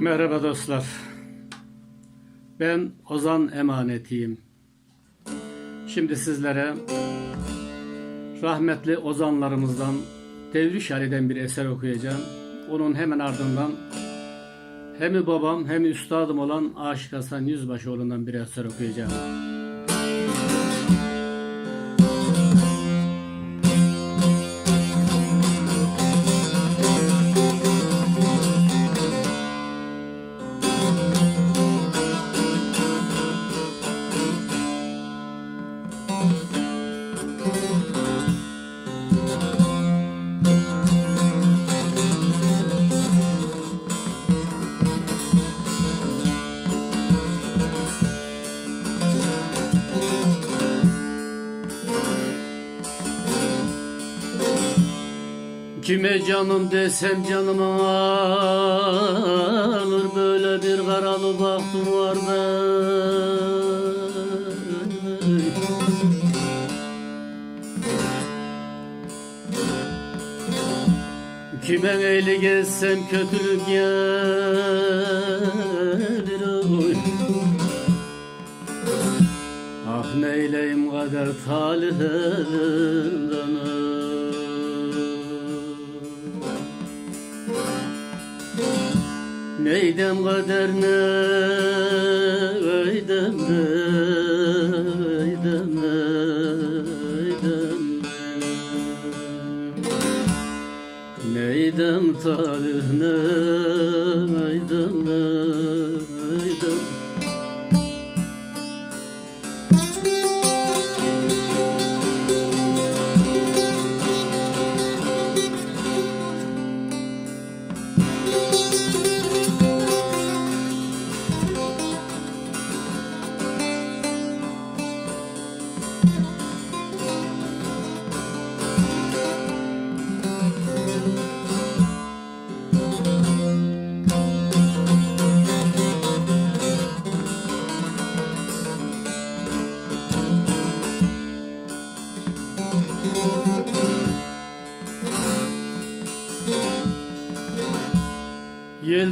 Merhaba dostlar. Ben Ozan Emanetiyim. Şimdi sizlere rahmetli ozanlarımızdan Devriş Ali'den bir eser okuyacağım. Onun hemen ardından hem babam hem üstadım olan Aşık Hasan Yüzbaşıoğlu'ndan bir eser okuyacağım. Kime canım desem canım alır Böyle bir karalı bahtım var ben Kime eğli gezsem kötülük gelir oy. Ah neyleyim kader talihimden Neydem kader neydem neydem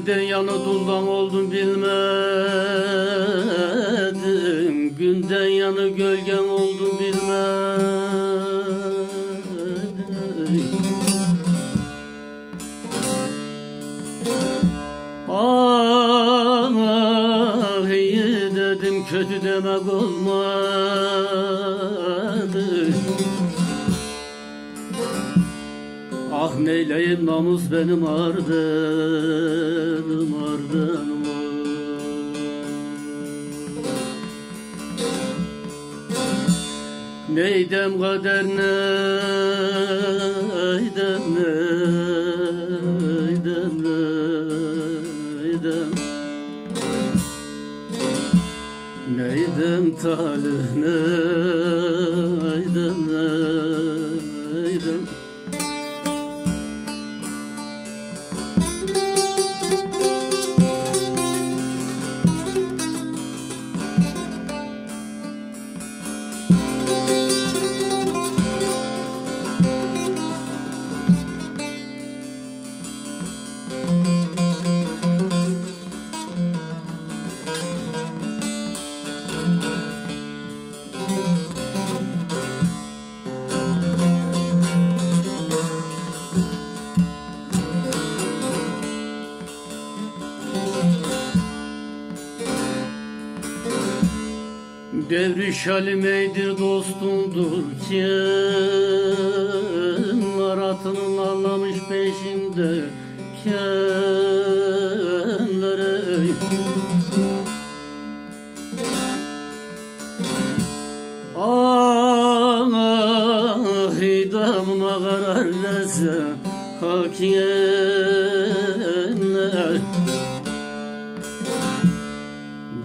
Yelden yanı duldan oldum bilmedim. Günden yanı gölgen oldum bilmedim. Ah iyi dedim kötü demek olmadı Ah neyleyim namus benim ardenim ardenim Neydem kader neydem neydem neydem? Neydem talih neydem Devriş halimeydir dostumdur kim? Aratının anlamış peşimde kenlere Ah idamıma karar verse hakimler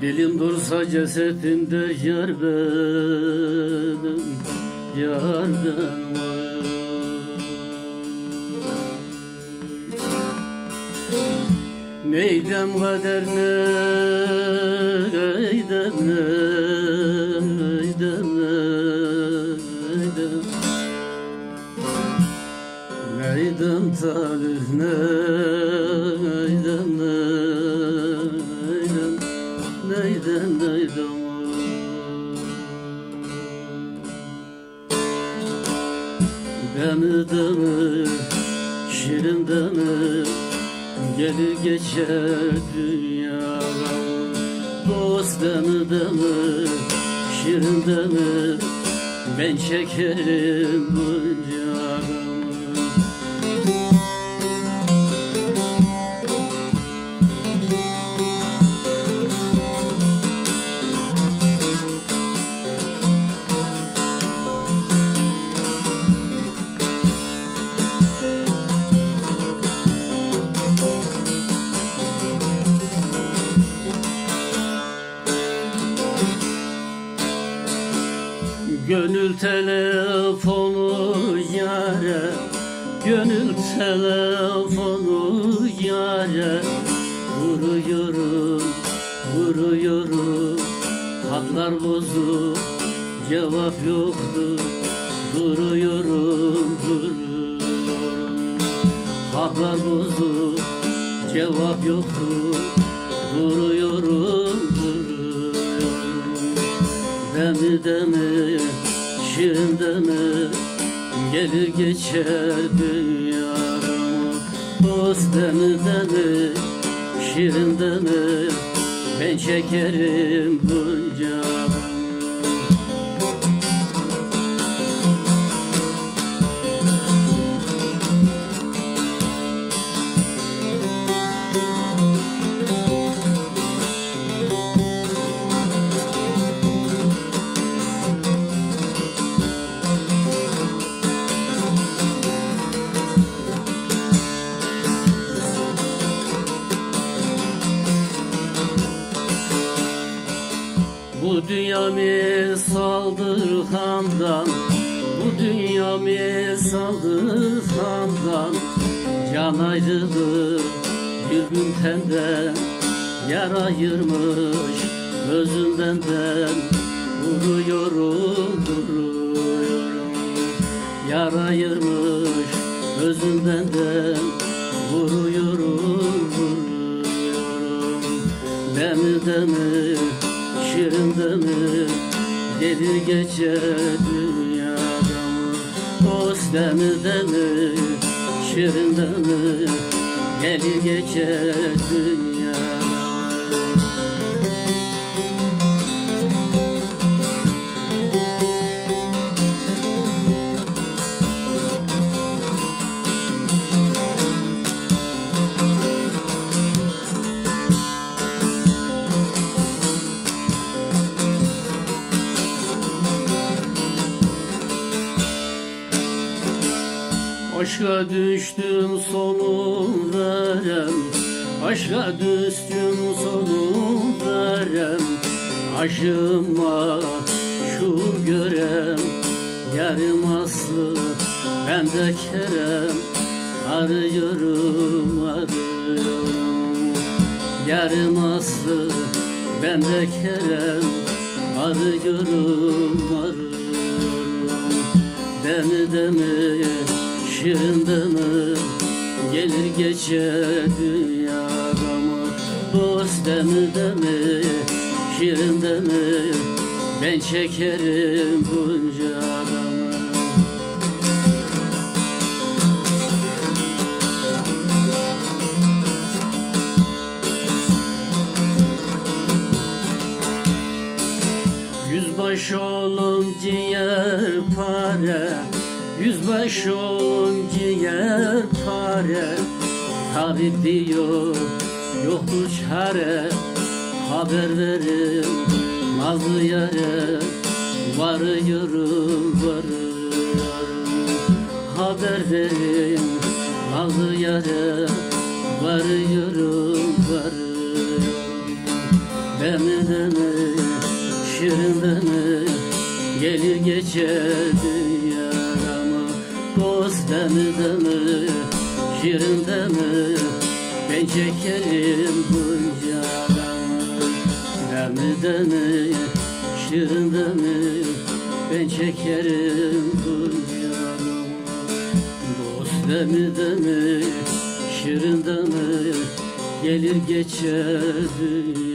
Dilim dursa cesedimde yar benim, yar benim. Neydem kader neydem neydem neydem. Neydem talih neydem day day day day şirin de mi, geçer dünya Dost beni de mi, şirin de mi, ben çekerim bunca Gönül telefonu yare Gönül telefonu yare. Vuruyorum, vuruyorum Hatlar bozuk, cevap yoktu Duruyorum, duruyorum Hatlar bozuk, cevap yoktu Duruyorum, Demi demi, şirin Gelir geçer dünyamı Dost demi demi, şirin Ben çekerim bunca Bu dünya misaldır handan Bu dünya misaldır handan Can ayrılığı bir gün tenden Yer ayırmış. Özünden ben Vuruyorum, vuruyorum Yar ayırmış özünden ben Vuruyorum, vuruyorum Demi demi, demi Gelir geçer dünyadan. Dost demi demi, şirin demi Gelir geçer dünyadan Aşka düştüm sonum verem Aşka düştüm sonum verem Aşıma şuur görem. Yarım aslı ben de kerem. Arıyorum arıyorum. Yarım aslı ben de kerem. Arıyorum arıyorum. Demi demi, şirin demi Gelir geçer dünyada mı Dost demi demi, şirin demi Ben çekerim bunca adamı. Yüzbaş olun ciğer pare Yüzbaş ciğer pare Tabip diyor yoktur çare Haber verin nazlı yere Varıyorum varıyorum. Haber verin nazlı yere Varıyorum varıyorum. Demi demi, şirin demi Gelir geçer dünyama Dost demi demi, şirin demi Ben çekerim bunca adamı Demi demi, şirin demi Ben çekerim bunca adamı Dost demi demi, şirin demi Gelir geçer dünya